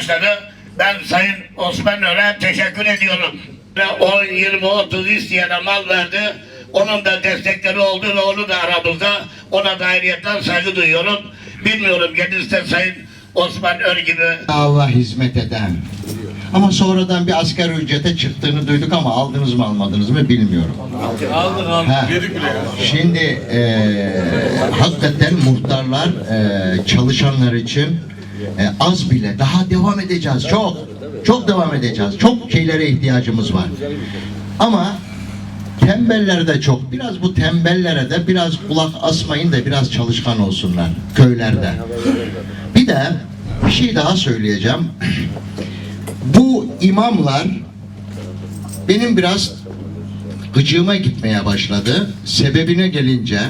başladı. Ben Sayın Osman Öre teşekkür ediyorum. Ve 10, 20, 30 isteyene mal verdi. Onun da destekleri oldu ve onu da aramızda. Ona da ayrıyetten saygı duyuyorum. Bilmiyorum gelirse Sayın Osman Ör gibi Allah hizmet eden. Ama sonradan bir asgari ücrete çıktığını duyduk ama aldınız mı almadınız mı bilmiyorum. Aldık aldık. Yedik bile. Şimdi eee hakikaten muhtarlar eee, çalışanlar için eee, az bile daha devam edeceğiz. Çok çok devam edeceğiz. Çok şeylere ihtiyacımız var. Ama tembeller de çok. Biraz bu tembellere de biraz kulak asmayın da biraz çalışkan olsunlar köylerde. Bir de bir şey daha söyleyeceğim. Bu imamlar benim biraz gıcığıma gitmeye başladı. Sebebine gelince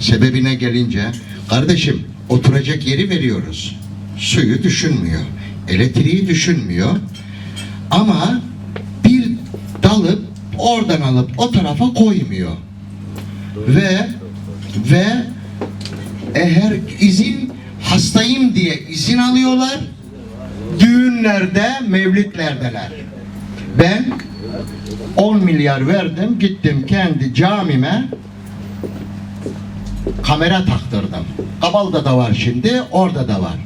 sebebine gelince kardeşim oturacak yeri veriyoruz. Suyu düşünmüyor. Elektriği düşünmüyor. Ama bir dalıp oradan alıp o tarafa koymuyor. Ve ve eğer izin hastayım diye izin alıyorlar. Düğünlerde, mevlitlerdeler. Ben 10 milyar verdim gittim kendi camime kamera taktırdım. Kabalda da var şimdi orada da var.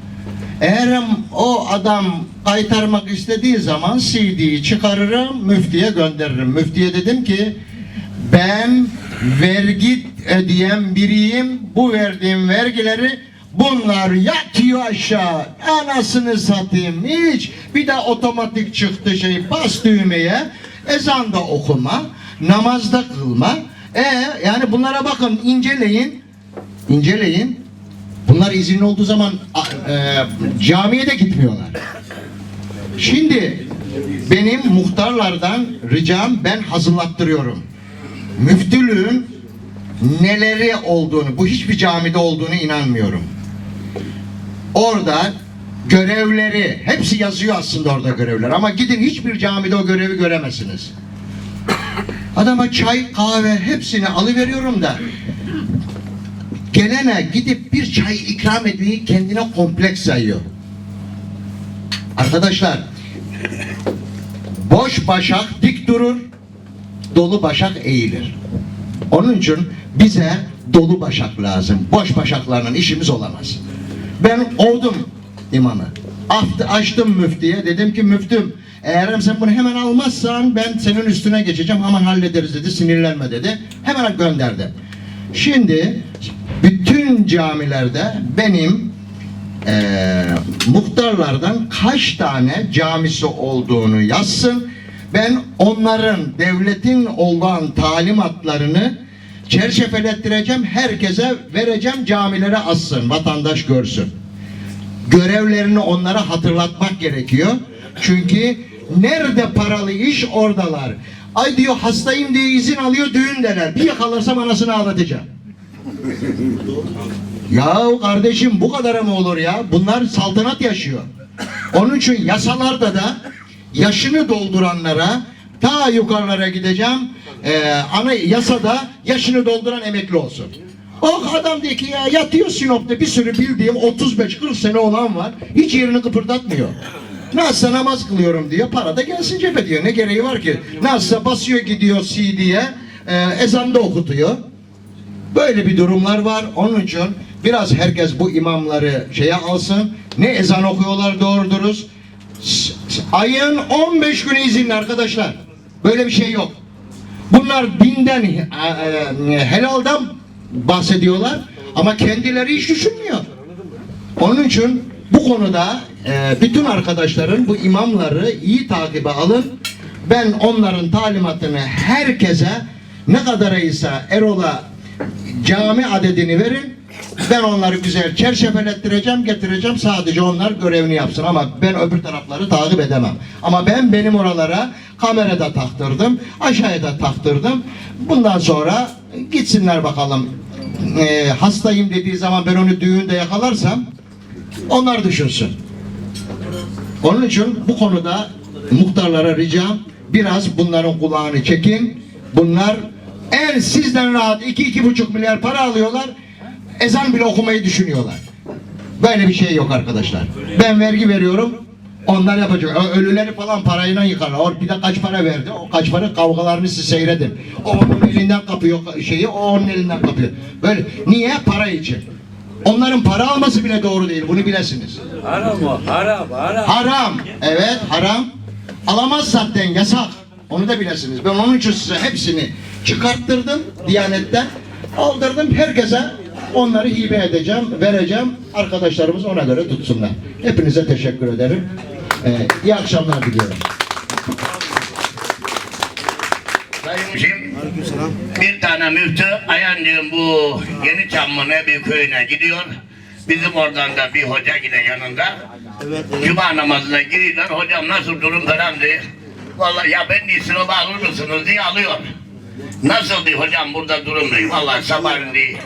Eğer o adam kaytarmak istediği zaman CD'yi çıkarırım müftiye gönderirim. Müftiye dedim ki ben vergi ödeyen biriyim. Bu verdiğim vergileri bunlar yatıyor aşağı. Anasını satayım hiç. Bir de otomatik çıktı şey bas düğmeye. Ezan da okuma. Namazda kılma. E yani bunlara bakın inceleyin. İnceleyin. Bunlar izinli olduğu zaman e, camiye de gitmiyorlar. Şimdi benim muhtarlardan ricam ben hazırlattırıyorum. Müftülüğün neleri olduğunu, bu hiçbir camide olduğunu inanmıyorum. Orada görevleri, hepsi yazıyor aslında orada görevler ama gidin hiçbir camide o görevi göremezsiniz. Adama çay, kahve hepsini alıveriyorum da gelene gidip bir çay ikram etmeyi kendine kompleks sayıyor. Arkadaşlar boş başak dik durur, dolu başak eğilir. Onun için bize dolu başak lazım. Boş başaklarla işimiz olamaz. Ben oldum imamı. Açtım müftiye. Dedim ki müftüm eğer sen bunu hemen almazsan ben senin üstüne geçeceğim. Hemen hallederiz dedi. Sinirlenme dedi. Hemen gönderdi. Şimdi bütün camilerde benim eee, muhtarlardan kaç tane camisi olduğunu yazsın. Ben onların devletin olan talimatlarını çerçevelettireceğim. Herkese vereceğim camilere assın. Vatandaş görsün. Görevlerini onlara hatırlatmak gerekiyor. Çünkü nerede paralı iş oradalar. Ay diyor hastayım diye izin alıyor düğündeler. Bir yakalarsam anasını ağlatacağım. Ya kardeşim bu kadar mı olur ya? Bunlar saltanat yaşıyor. Onun için yasalarda da yaşını dolduranlara ta yukarılara gideceğim. Ee, ana yasada yaşını dolduran emekli olsun. O adam diyor ki ya yatıyor Sinop'ta bir sürü bildiğim 35-40 sene olan var. Hiç yerini kıpırdatmıyor. Nasılsa namaz kılıyorum diyor. Para da gelsin cebe diyor. Ne gereği var ki? Nasılsa basıyor gidiyor CD'ye. E, ezan da okutuyor. Böyle bir durumlar var. Onun için biraz herkes bu imamları şeye alsın. Ne ezan okuyorlar doğru dürüst. Ayın 15 günü izinli arkadaşlar. Böyle bir şey yok. Bunlar dinden, e, e, helaldan bahsediyorlar ama kendileri hiç düşünmüyor. Onun için bu konuda e, bütün arkadaşların bu imamları iyi takibe alın. Ben onların talimatını herkese ne kadarıysa Erol'a cami adedini verin. Ben onları güzel çerçevelettireceğim, getireceğim. Sadece onlar görevini yapsın ama ben öbür tarafları takip edemem. Ama ben benim oralara kamerada taktırdım, aşağıya da taktırdım. Bundan sonra gitsinler bakalım. E, hastayım dediği zaman ben onu düğünde yakalarsam onlar düşünsün. Onun için bu konuda muhtarlara ricam biraz bunların kulağını çekin. Bunlar en sizden rahat iki iki buçuk milyar para alıyorlar. Ezan bile okumayı düşünüyorlar. Böyle bir şey yok arkadaşlar. Ben vergi veriyorum. Onlar yapacak. Ölüleri falan parayla yıkarlar. O bir de kaç para verdi. O kaç para kavgalarını siz seyredin. O onun elinden kapıyor şeyi, o onun elinden kapıyor. Böyle niye? Para için. Onların para alması bile doğru değil. Bunu bilesiniz. Haram o, haram, haram. Haram. Evet haram. Alamaz zaten yasak. Onu da bilesiniz. Ben onun için size hepsini çıkarttırdım Diyanet'ten. Aldırdım herkese. Onları hibe edeceğim, vereceğim. Arkadaşlarımız ona göre tutsunlar. Hepinize teşekkür ederim. Ee, iyi akşamlar diliyorum. Bir tane müftü Ayancı'nın bu Yeni Çamlı Nebi köyüne gidiyor. Bizim oradan da bir hoca yine yanında. Cuma namazına giriyorlar. Hocam nasıl durum falan diye. Vallahi ya ben de alır mısınız diye alıyor. Nasıl diye hocam burada durum diyor. Vallahi sabahleyin diye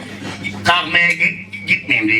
kalkmaya gi- gitmeyeyim diye.